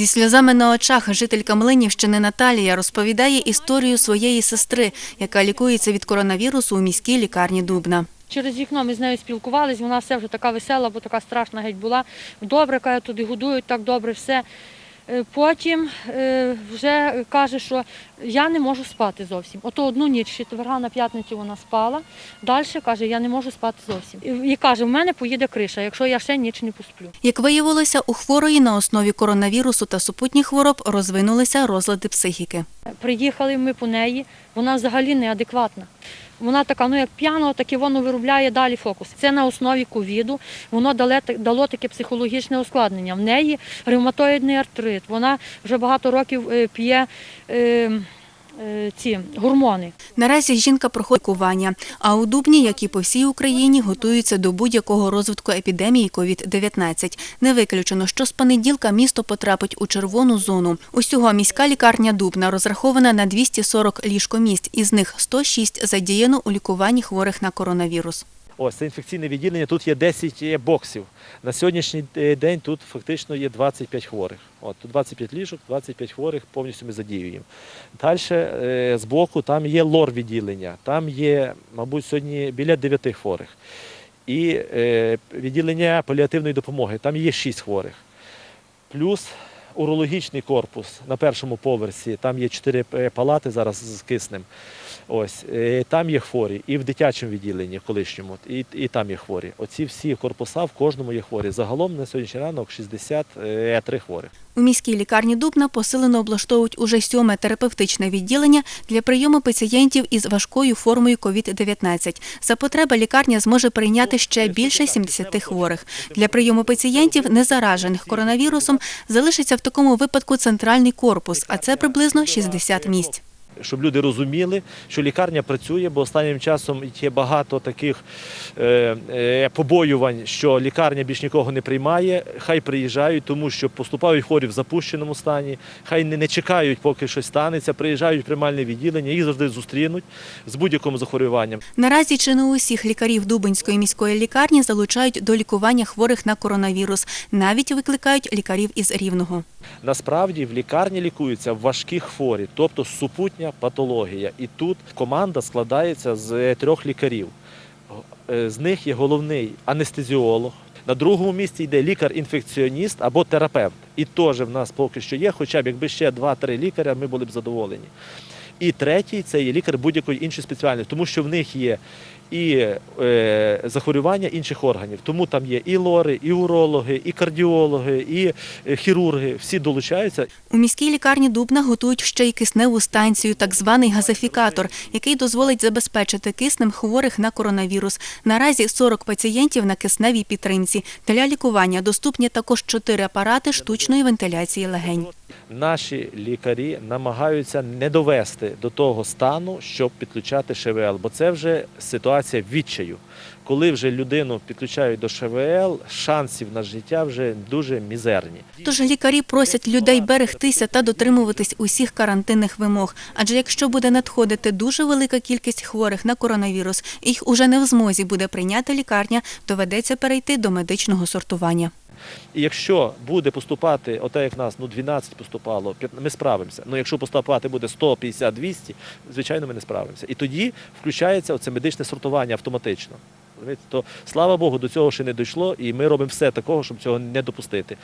Зі сльозами на очах жителька Млинівщини Наталія розповідає історію своєї сестри, яка лікується від коронавірусу у міській лікарні Дубна. Через вікно ми з нею спілкувалися, вона все вже така весела, бо така страшна геть була. Добре, каже, туди годують, так добре все. Е, Потім е, вже каже, що я не можу спати зовсім. Ото одну ніч, четверга на п'ятницю вона спала. Далі каже, я не можу спати зовсім. І- каже, в мене поїде криша, якщо я ще ніч не посплю. Як виявилося, у хворої на основі коронавірусу та супутніх хвороб розвинулися розлади психіки. Приїхали ми по неї, вона взагалі неадекватна. Вона така, ну як п'яна, так і воно виробляє далі фокус. Це на основі ковіду. Воно дало, таке психологічне ускладнення. В неї ревматоїдний артрит. Вона вже багато років е, п'є е, ці гормони. Наразі жінка проходить лікування, а у Дубні, як і по всій Україні, готуються до будь-якого розвитку епідемії COVID-19. Не виключено, що з понеділка місто потрапить у червону зону. Усього міська лікарня Дубна розрахована на 240 ліжкомісць, із них 106 задіяно у лікуванні хворих на коронавірус. Ось це інфекційне відділення. Тут є 10 є боксів. На сьогоднішній е, день тут фактично є 25 хворих. От тут 25 ліжок, 25 хворих повністю ми задіюємо. Далі е, з боку там є лор відділення. Там є, мабуть, сьогодні біля 9 хворих. І е, відділення паліативної допомоги. Там є 6 хворих. Плюс урологічний корпус на першому поверсі. Там є 4 палати зараз з киснем. Ось е, там є хворі, і в дитячому відділенні колишньому, і, і там є хворі. Оці всі корпуса в кожному є хворі. Загалом на сьогоднішній ранок 63 хворих. У міській лікарні Дубна посилено облаштовують уже сьоме терапевтичне відділення для прийому пацієнтів із важкою формою COVID-19. За потреби лікарня зможе прийняти ще більше 70 хворих. Для прийому пацієнтів, не заражених коронавірусом, залишиться в такому випадку центральний корпус, а це приблизно 60 місць. Щоб люди розуміли, що лікарня працює, бо останнім часом є багато таких е, е, побоювань, що лікарня більш нікого не приймає. Хай приїжджають, тому що поступають хворі в запущеному стані, хай не, не чекають, поки щось станеться. Приїжджають в приймальне відділення, їх завжди зустрінуть з будь-яким захворюванням. Наразі чи не усіх лікарів Дубинської міської лікарні залучають до лікування хворих на коронавірус. Навіть викликають лікарів із Рівного. Насправді в лікарні лікуються важкі хворі, тобто супутня патологія. І тут команда складається з трьох лікарів. Е, З них є головний анестезіолог. На другому місці йде лікар-інфекціоніст або терапевт. І теж в нас поки що є, хоча б якби ще два-три лікаря, ми були б задоволені. І третій це є лікар будь-якої іншої спеціальності, тому що в них є і е, захворювання інших органів. Тому там є і лори, і урологи, і кардіологи, і е, хірурги. Всі долучаються. У міській лікарні Дубна готують ще й кисневу станцію, так званий газифікатор, який дозволить забезпечити киснем хворих на коронавірус. Наразі 40 пацієнтів на кисневій підтримці. Для лікування доступні також 4 апарати штучної вентиляції легень. Наші лікарі намагаються не довести до того стану, щоб підключати ШВЛ, бо це вже ситуація відчаю. Коли вже людину підключають до ШВЛ, шансів на життя вже дуже мізерні. Тож лікарі просять людей берегтися та дотримуватись усіх карантинних вимог. Адже якщо буде надходити дуже велика кількість хворих на коронавірус, їх уже не в змозі буде прийняти лікарня, доведеться перейти до медичного сортування. І якщо буде поступати, оте як нас ну 12 поступало, ми справимося. Ну якщо поступати буде 150 200 звичайно, ми не справимося. І тоді включається оце медичне сортування автоматично. То слава Богу, до цього ще не дійшло, і ми робимо все такого, щоб цього не допустити.